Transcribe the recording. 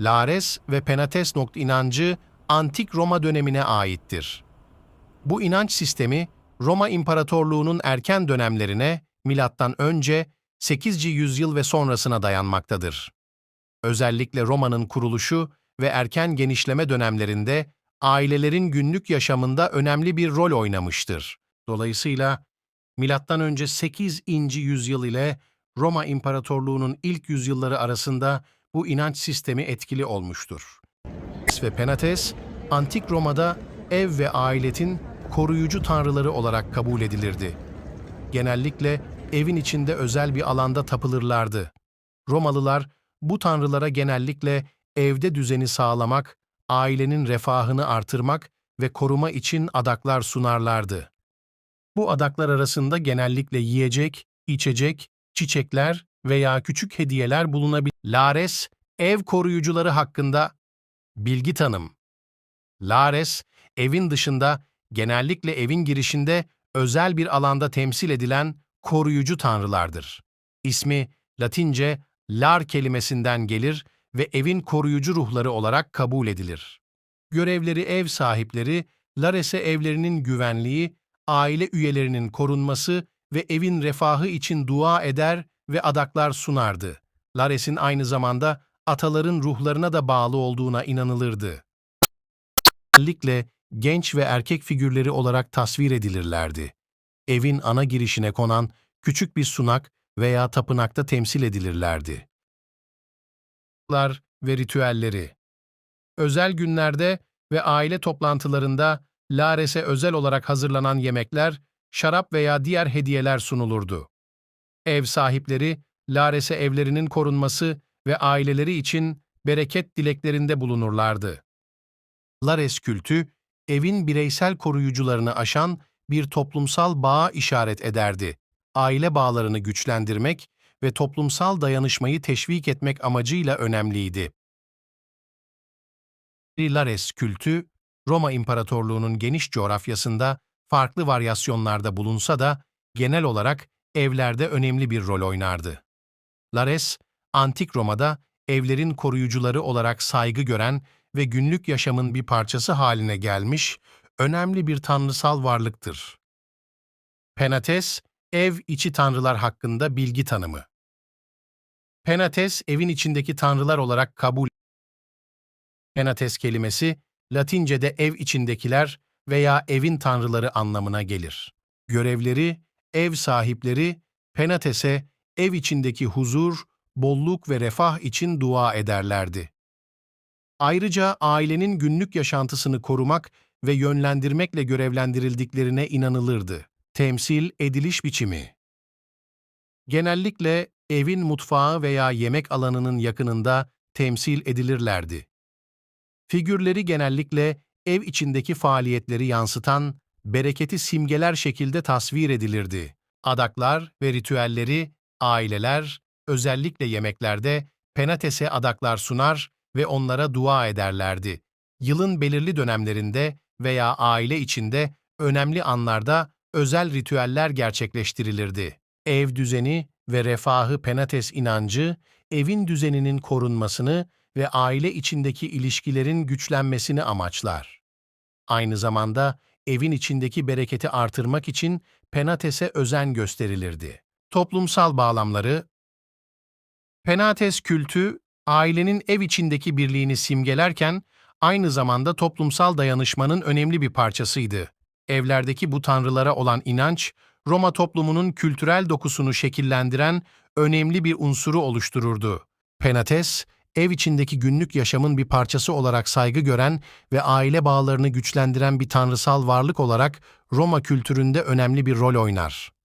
Lares ve Penates inancı antik Roma dönemine aittir. Bu inanç sistemi Roma İmparatorluğu'nun erken dönemlerine milattan önce 8. yüzyıl ve sonrasına dayanmaktadır. Özellikle Roma'nın kuruluşu ve erken genişleme dönemlerinde ailelerin günlük yaşamında önemli bir rol oynamıştır. Dolayısıyla milattan önce 8. yüzyıl ile Roma İmparatorluğu'nun ilk yüzyılları arasında bu inanç sistemi etkili olmuştur. ve Penates, antik Roma'da ev ve ailetin koruyucu tanrıları olarak kabul edilirdi. Genellikle evin içinde özel bir alanda tapılırlardı. Romalılar bu tanrılara genellikle evde düzeni sağlamak, ailenin refahını artırmak ve koruma için adaklar sunarlardı. Bu adaklar arasında genellikle yiyecek, içecek, çiçekler veya küçük hediyeler bulunabilir. Lares, ev koruyucuları hakkında bilgi tanım. Lares, evin dışında genellikle evin girişinde özel bir alanda temsil edilen koruyucu tanrılardır. İsmi Latince lar kelimesinden gelir ve evin koruyucu ruhları olarak kabul edilir. Görevleri ev sahipleri, Lares'e evlerinin güvenliği, aile üyelerinin korunması ve evin refahı için dua eder ve adaklar sunardı. Lares'in aynı zamanda ataların ruhlarına da bağlı olduğuna inanılırdı. Özellikle genç ve erkek figürleri olarak tasvir edilirlerdi. Evin ana girişine konan küçük bir sunak veya tapınakta temsil edilirlerdi. ve ritüelleri Özel günlerde ve aile toplantılarında Lares'e özel olarak hazırlanan yemekler, şarap veya diğer hediyeler sunulurdu. Ev sahipleri, Lares'e evlerinin korunması ve aileleri için bereket dileklerinde bulunurlardı. Lares kültü, evin bireysel koruyucularını aşan bir toplumsal bağa işaret ederdi. Aile bağlarını güçlendirmek ve toplumsal dayanışmayı teşvik etmek amacıyla önemliydi. Lares kültü, Roma İmparatorluğu'nun geniş coğrafyasında farklı varyasyonlarda bulunsa da genel olarak evlerde önemli bir rol oynardı. Lares, Antik Roma'da evlerin koruyucuları olarak saygı gören ve günlük yaşamın bir parçası haline gelmiş önemli bir tanrısal varlıktır. Penates, ev içi tanrılar hakkında bilgi tanımı. Penates, evin içindeki tanrılar olarak kabul Penates kelimesi, Latince'de ev içindekiler veya evin tanrıları anlamına gelir. Görevleri, ev sahipleri, Penates'e ev içindeki huzur, bolluk ve refah için dua ederlerdi. Ayrıca ailenin günlük yaşantısını korumak ve yönlendirmekle görevlendirildiklerine inanılırdı. Temsil ediliş biçimi Genellikle evin mutfağı veya yemek alanının yakınında temsil edilirlerdi. Figürleri genellikle ev içindeki faaliyetleri yansıtan, bereketi simgeler şekilde tasvir edilirdi. Adaklar ve ritüelleri, aileler, özellikle yemeklerde Penates'e adaklar sunar ve onlara dua ederlerdi. Yılın belirli dönemlerinde veya aile içinde önemli anlarda özel ritüeller gerçekleştirilirdi. Ev düzeni ve refahı Penates inancı, evin düzeninin korunmasını ve aile içindeki ilişkilerin güçlenmesini amaçlar. Aynı zamanda evin içindeki bereketi artırmak için Penates'e özen gösterilirdi. Toplumsal bağlamları Penates kültü, ailenin ev içindeki birliğini simgelerken, aynı zamanda toplumsal dayanışmanın önemli bir parçasıydı. Evlerdeki bu tanrılara olan inanç, Roma toplumunun kültürel dokusunu şekillendiren önemli bir unsuru oluştururdu. Penates, ev içindeki günlük yaşamın bir parçası olarak saygı gören ve aile bağlarını güçlendiren bir tanrısal varlık olarak Roma kültüründe önemli bir rol oynar.